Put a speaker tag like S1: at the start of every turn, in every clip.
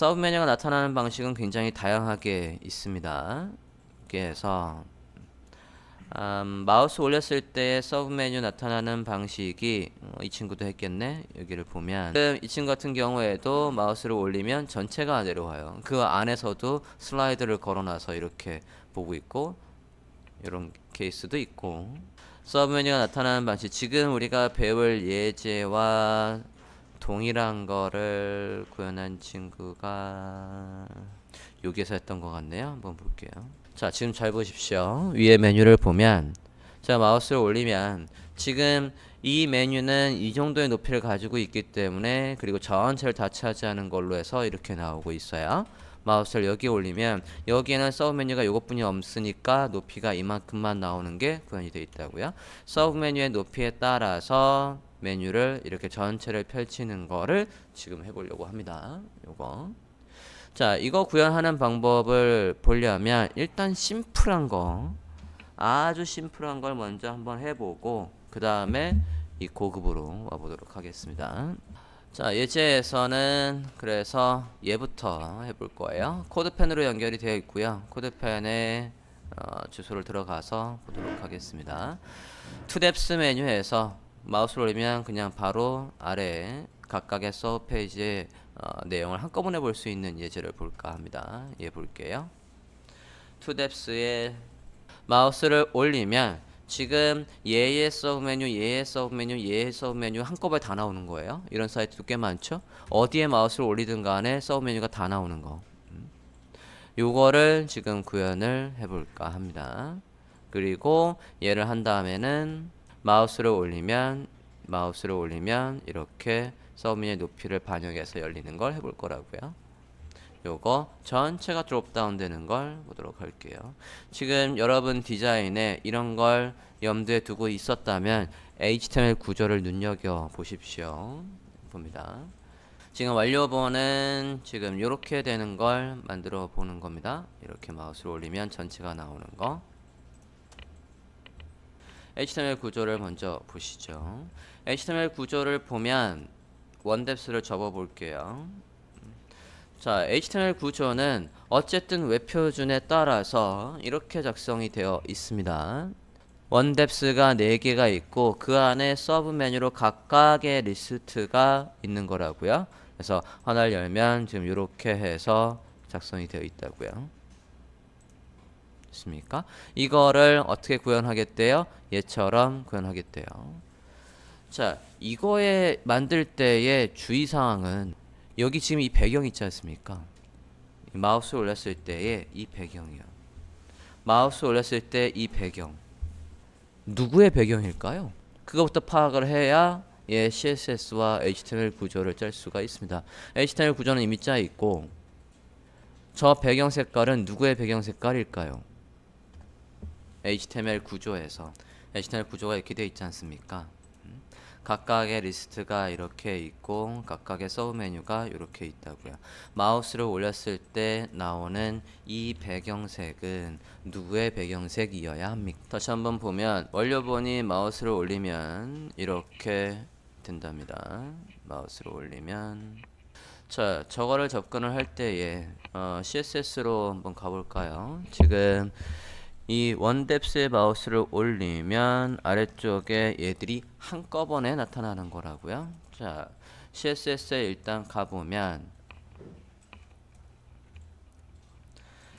S1: 서브 메뉴가 나타나는 방식은 굉장히 다양하게 있습니다. 그래서 음, 마우스 올렸을 때 서브 메뉴 나타나는 방식이 어, 이 친구도 했겠네. 여기를 보면 이 친구 같은 경우에도 마우스를 올리면 전체가 내려와요. 그 안에서도 슬라이드를 걸어놔서 이렇게 보고 있고 이런 케이스도 있고 서브 메뉴가 나타나는 방식 지금 우리가 배울 예제와 동일한 거를 구현한 친구가 여기서 했던 것 같네요. 한번 볼게요. 자, 지금 잘 보십시오. 위에 메뉴를 보면 자, 마우스를 올리면 지금 이 메뉴는 이 정도의 높이를 가지고 있기 때문에 그리고 전체를 다 차지하는 걸로 해서 이렇게 나오고 있어요. 마우스를 여기 올리면 여기에는 서브 메뉴가 요것뿐이 없으니까 높이가 이만큼만 나오는 게 구현이 되어 있다고요. 서브 메뉴의 높이에 따라서 메뉴를 이렇게 전체를 펼치는 거를 지금 해보려고 합니다. 요거. 자, 이거 구현하는 방법을 보려면 일단 심플한 거, 아주 심플한 걸 먼저 한번 해보고 그 다음에 이 고급으로 와보도록 하겠습니다. 자, 예제에서는 그래서 얘부터 해볼 거예요. 코드펜으로 연결이 되어 있고요. 코드펜에 어, 주소를 들어가서 보도록 하겠습니다. 투뎁스 메뉴에서 마우스를 올리면 그냥 바로 아래 각각의 서브 페이지의 어, 내용을 한꺼번에 볼 수 있는 예제를 볼까 합니다. 예 볼게요. 투뎁스에 마우스를 올리면 지금 얘의 서브 메뉴, 얘의 서브 메뉴, 얘의 서브 메뉴 한꺼번에 다 나오는 거예요. 이런 사이트도 꽤 많죠. 어디에 마우스를 올리든 간에 서브 메뉴가 다 나오는 거. 음. 요거를 지금 구현을 해볼까 합니다. 그리고 얘를 한 다음에는 마우스를 올리면 마우스를 올리면 이렇게 서브 메뉴의 높이를 반영해서 열리는 걸 해볼 거라고요. 요거 전체가 드롭다운 되는 걸 보도록 할게요. 지금 여러분 디자인에 이런 걸 염두에 두고 있었다면 HTML 구조를 눈여겨 보십시오. 봅니다. 지금 완료본은 지금 이렇게 되는 걸 만들어 보는 겁니다. 이렇게 마우스를 올리면 전체가 나오는 거. HTML 구조를 먼저 보시죠. HTML 구조를 보면 원뎁스를 접어 볼게요. 자, HTML 구조는 어쨌든 웹표준에 따라서 이렇게 작성이 되어 있습니다. 원뎁스가 4개가 있고 그 안에 서브 메뉴로 각각의 리스트가 있는 거라고요. 그래서 하나를 열면 지금 이렇게 해서 작성이 되어 있다고요. 있습니까? 이거를 어떻게 구현하겠대요? 얘처럼 구현하겠대요. 자, 이거에 만들 때의 주의사항은 여기 지금 이 배경 있지 않습니까? 이 마우스 올렸을 때의 이 배경이요. 마우스 올렸을 때 이 배경. 누구의 배경일까요? 그것부터 파악을 해야 예, CSS와 HTML 구조를 짤 수가 있습니다. HTML 구조는 이미 짜 있고 저 배경 색깔은 누구의 배경 색깔일까요? HTML 구조에서 HTML 구조가 이렇게 되어 있지 않습니까? 음? 각각의 리스트가 이렇게 있고 각각의 서브 메뉴가 이렇게 있다고요. 마우스를 올렸을 때 나오는 이 배경색은 누구의 배경색이어야 합니까? 다시 한번 보면 원료본이 마우스를 올리면 이렇게 된답니다. 마우스를 올리면 자 저거를 접근을 할 때에 어, CSS로 한번 가볼까요? 지금 이 원뎁스의 마우스를 올리면 아래쪽에 얘들이 한꺼번에 나타나는 거라고요. 자, CSS에 일단 가보면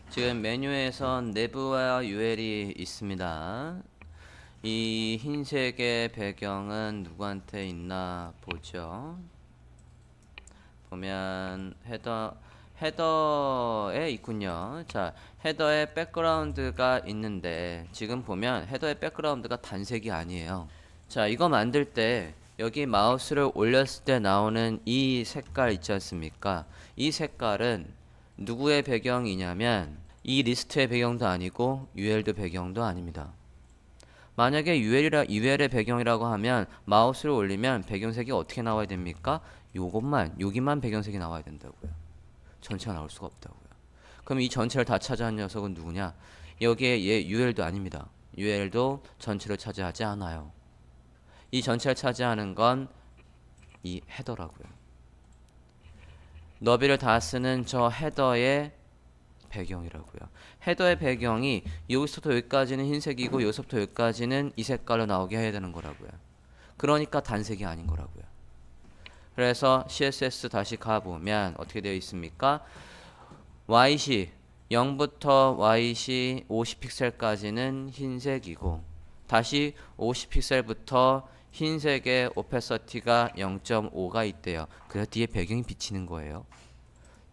S1: 지금 메뉴에서 내부와 UL이 있습니다. 이 흰색의 배경은 누구한테 있나 보죠. 보면 헤더 헤더에 있군요. 자, 헤더에 백그라운드가 있는데 지금 보면 헤더의 백그라운드가 단색이 아니에요. 자, 이거 만들 때 여기 마우스를 올렸을 때 나오는 이 색깔 있지 않습니까? 이 색깔은 누구의 배경이냐면 이 리스트의 배경도 아니고 UL도 배경도 아닙니다. 만약에 UL이라, UL의 배경이라고 하면 마우스를 올리면 배경색이 어떻게 나와야 됩니까? 요것만, 여기만 배경색이 나와야 된다고요. 전체가 나올 수가 없다고요. 그럼 이 전체를 다 차지한 녀석은 누구냐? 여기에 얘 UL도 아닙니다. UL도 전체를 차지하지 않아요. 이 전체를 차지하는 건 이 헤더라고요. 너비를 다 쓰는 저 헤더의 배경이라고요. 헤더의 배경이 여기서부터 여기까지는 흰색이고 여기서부터 여기까지는 이 색깔로 나오게 해야 되는 거라고요. 그러니까 단색이 아닌 거라고요. 그래서 CSS 다시 가보면 어떻게 되어 있습니까? YC 0부터 YC 50픽셀까지는 흰색이고 다시 50픽셀부터 흰색의 오페서티가 0.5가 있대요. 그래서 뒤에 배경이 비치는 거예요.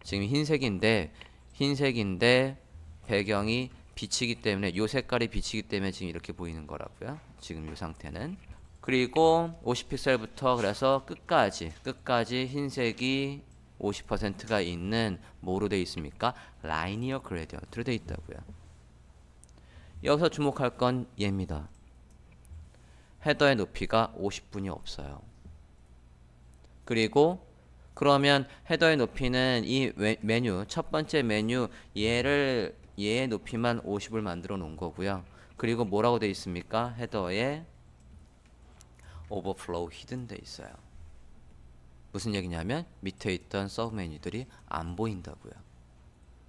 S1: 지금 흰색인데 흰색인데 배경이 비치기 때문에 요 색깔이 비치기 때문에 지금 이렇게 보이는 거라고요. 지금 이 상태는 그리고 50픽셀부터 그래서 끝까지 끝까지 흰색이 50%가 있는 뭐로 되어 있습니까? 라이니어 그레디언트로 되어 있다고요. 여기서 주목할 건 얘입니다. 헤더의 높이가 50분이 없어요. 그리고 그러면 헤더의 높이는 이 웨- 메뉴 첫 번째 메뉴 얘를 얘의 높이만 50을 만들어 놓은 거고요. 그리고 뭐라고 돼 있습니까? 헤더에 오버플로우 히든 돼 있어요. 무슨 얘기냐면 밑에 있던 서브 메뉴들이 안 보인다고요.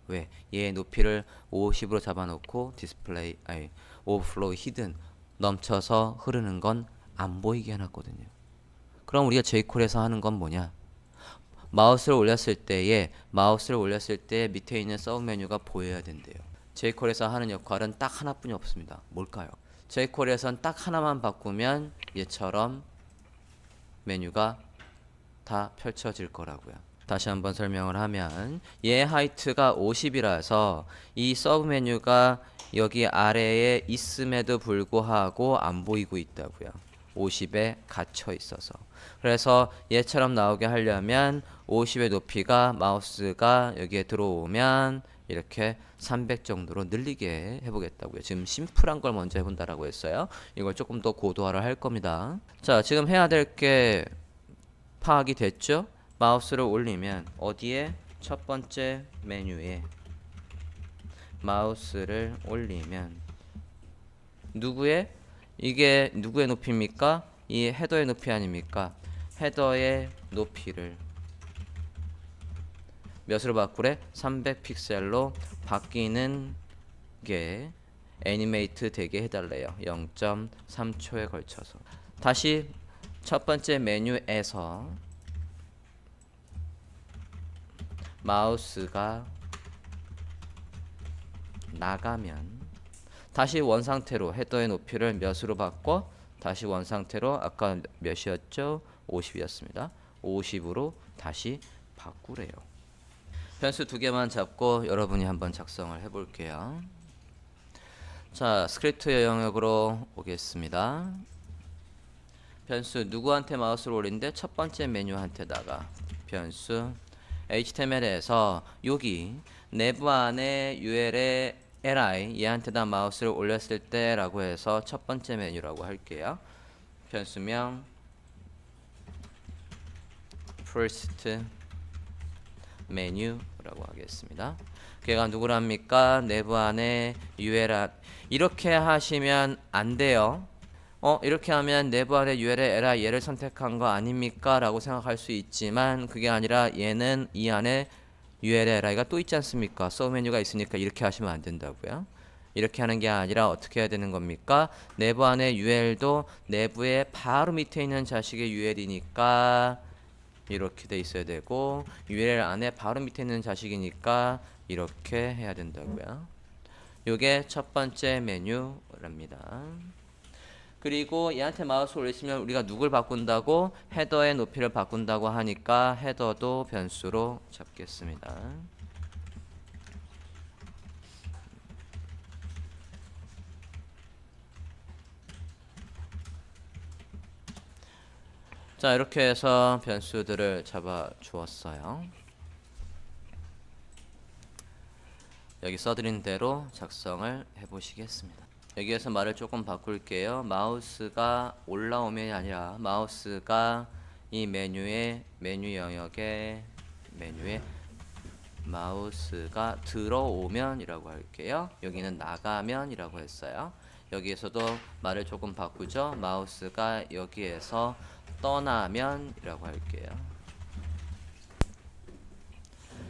S1: 왜? 얘의 높이를 50으로 잡아놓고 디스플레이 아니 오버플로우 히든 넘쳐서 흐르는 건 안 보이게 해놨거든요. 그럼 우리가 J콜에서 하는 건 뭐냐? 마우스를 올렸을 때에 마우스를 올렸을 때 밑에 있는 서브 메뉴가 보여야 된대요. J콜에서 하는 역할은 딱 하나뿐이 없습니다. 뭘까요? J콜에선 딱 하나만 바꾸면 얘처럼 메뉴가 다 펼쳐질 거라고요. 다시 한번 설명을 하면 얘 하이트가 50이라서 이 서브 메뉴가 여기 아래에 있음에도 불구하고 안 보이고 있다고요. 50에 갇혀 있어서. 그래서 얘처럼 나오게 하려면 50의 높이가 마우스가 여기에 들어오면 이렇게 300 정도로 늘리게 해보겠다고요. 지금 심플한 걸 먼저 해본다라고 했어요. 이걸 조금 더 고도화를 할 겁니다. 자, 지금 해야 될 게 파악이 됐죠? 마우스를 올리면 어디에 첫 번째 메뉴에 마우스를 올리면 누구의 이게 누구의 높이입니까? 이 헤더의 높이 아닙니까? 헤더의 높이를 몇으로 바꾸래? 300 픽셀로 바뀌는 게 애니메이트 되게 해달래요. 0.3초에 걸쳐서. 다시 첫 번째 메뉴에서 마우스가 나가면 다시 원 상태로 헤더의 높이를 몇으로 바꿔 다시 원 상태로 아까 몇이었죠? 50이었습니다. 50으로 다시 바꾸래요. 변수 두 개만 잡고 여러분이 한번 작성을 해볼게요. 자, 스크립트 영역으로 오겠습니다. 변수 누구한테 마우스를 올린데 첫 번째 메뉴한테다가 변수 HTML에서 여기 내부 안에 UL에 li 얘한테다 마우스를 올렸을 때라고 해서 첫 번째 메뉴라고 할게요. 변수명 first 메뉴라고 하겠습니다. 걔가 누구랍니까? 내부 안에 UL 이렇게 하시면 안 돼요. 어 이렇게 하면 내부 안에 UL에 li 얘를 선택한 거 아닙니까? 라고 생각할 수 있지만 그게 아니라 얘는 이 안에 ULLI가 또 있지 않습니까? 서브 메뉴가 있으니까 이렇게 하시면 안 된다고요. 이렇게 하는 게 아니라 어떻게 해야 되는 겁니까? 내부 안에 UL도 내부에 바로 밑에 있는 자식의 UL이니까 이렇게 돼 있어야 되고 UL 안에 바로 밑에 있는 자식이니까 이렇게 해야 된다고요. 요게 첫 번째 메뉴랍니다. 그리고 얘한테 마우스 올리시면 우리가 누굴 바꾼다고 헤더의 높이를 바꾼다고 하니까 헤더도 변수로 잡겠습니다. 자 이렇게 해서 변수들을 잡아 주었어요. 여기 써드린 대로 작성을 해 보시겠습니다. 여기에서 말을 조금 바꿀게요. 마우스가 올라오면이 아니라 마우스가 이 메뉴의 메뉴 영역에 메뉴에 마우스가 들어오면 이라고 할게요. 여기는 나가면 이라고 했어요. 여기에서도 말을 조금 바꾸죠. 마우스가 여기에서 떠나면 이라고 할게요.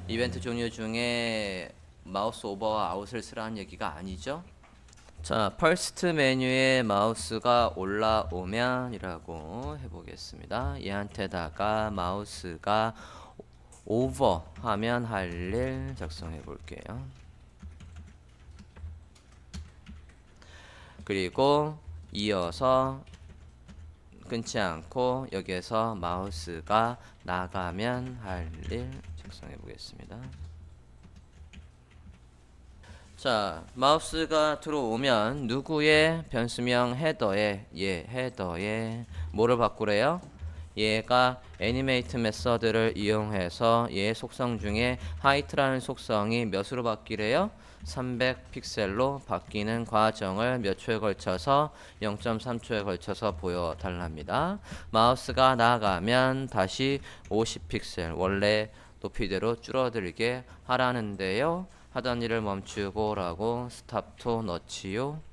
S1: 이벤트 종류 중에 마우스 오버와 아웃을 쓰라는 얘기가 아니죠. 자, 퍼스트 메뉴에 마우스가 올라오면 이라고 해보겠습니다. 얘한테다가 마우스가 오버 하면 할 일 작성해 볼게요. 그리고 이어서 끊지 않고 여기에서 마우스가 나가면 할 일 작성해 보겠습니다. 자, 마우스가 들어오면 누구의 변수명 헤더에 예, 헤더에 뭐를 바꾸래요? 얘가 애니메이트 메서드를 이용해서 얘 속성 중에 하이트라는 속성이 몇으로 바뀌래요? 300 픽셀로 바뀌는 과정을 몇 초에 걸쳐서 0.3초에 걸쳐서 보여달랍니다. 마우스가 나가면 다시 50 픽셀 원래 높이대로 줄어들게 하라는데요. 하던 일을 멈추고 라고 스탑 투 넣지요.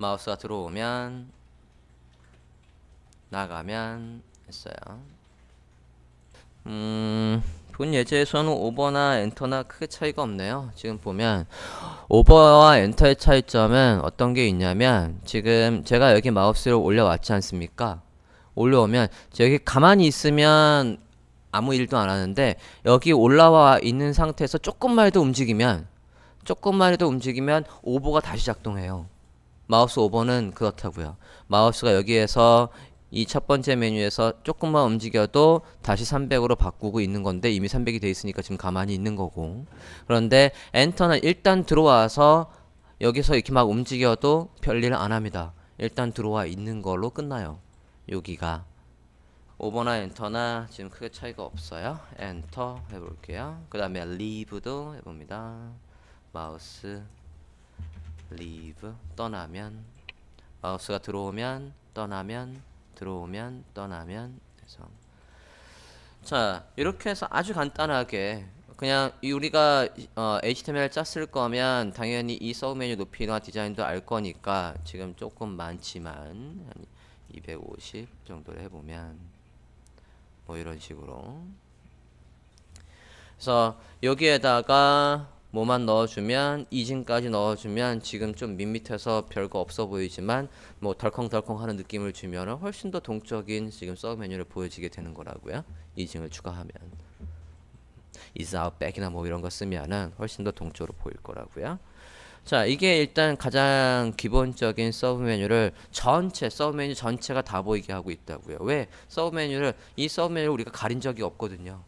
S1: 마우스가 들어오면 나가면 했어요. 음, 본 예제에서는 오버나 엔터나 크게 차이가 없네요. 지금 보면 오버와 엔터의 차이점은 어떤 게 있냐면 지금 제가 여기 마우스를 올려왔지 않습니까? 올려오면 여기 가만히 있으면 아무 일도 안 하는데 여기 올라와 있는 상태에서 조금만 해도 움직이면 조금만 해도 움직이면 오버가 다시 작동해요. 마우스 오버는 그렇다고요. 마우스가 여기에서 이 첫 번째 메뉴에서 조금만 움직여도 다시 300으로 바꾸고 있는 건데 이미 300이 돼 있으니까 지금 가만히 있는 거고. 그런데 엔터는 일단 들어와서 여기서 이렇게 막 움직여도 별일 안 합니다. 일단 들어와 있는 걸로 끝나요. 여기가 오버나 엔터나 지금 크게 차이가 없어요. 엔터 해볼게요. 그 다음에 leave도 해봅니다. 마우스 leave 떠나면 마우스가 들어오면 떠나면 들어오면 떠나면 해서. 자 이렇게 해서 아주 간단하게 그냥 이 우리가 어, HTML 짰을 거면 당연히 이 서브 메뉴 높이나 디자인도 알 거니까 지금 조금 많지만 한250 정도를 해보면 뭐 이런 식으로. 그래서 여기에다가 뭐만 넣어주면 이진까지 넣어주면 지금 좀 밋밋해서 별거 없어 보이지만 뭐 덜컹덜컹 하는 느낌을 주면 훨씬 더 동적인 지금 서브 메뉴를 보여지게 되는 거라고요. 이징을 추가하면. back이나 뭐 이런 거 쓰면은 훨씬 더 동적으로 보일 거라고요. 자 이게 일단 가장 기본적인 서브 메뉴를 전체 서브 메뉴 전체가 다 보이게 하고 있다고요. 왜? 서브 메뉴를 이 서브 메뉴를 우리가 가린 적이 없거든요.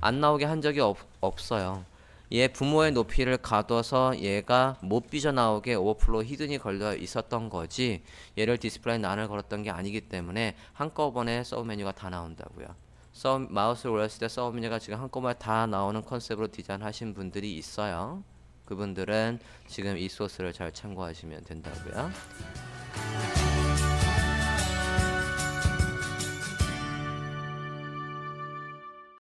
S1: 안 나오게 한 적이 없, 없어요 얘 부모의 높이를 가둬서 얘가 못 삐져나오게 오버플로우 히든이 걸려 있었던 거지. 얘를 디스플레이 난을 걸었던 게 아니기 때문에 한꺼번에 서브 메뉴가 다 나온다고요. 서브, 마우스를 올렸을 때 서브 메뉴가 지금 한꺼번에 다 나오는 컨셉으로 디자인하신 분들이 있어요. 그분들은 지금 이 소스를 잘 참고하시면 된다고요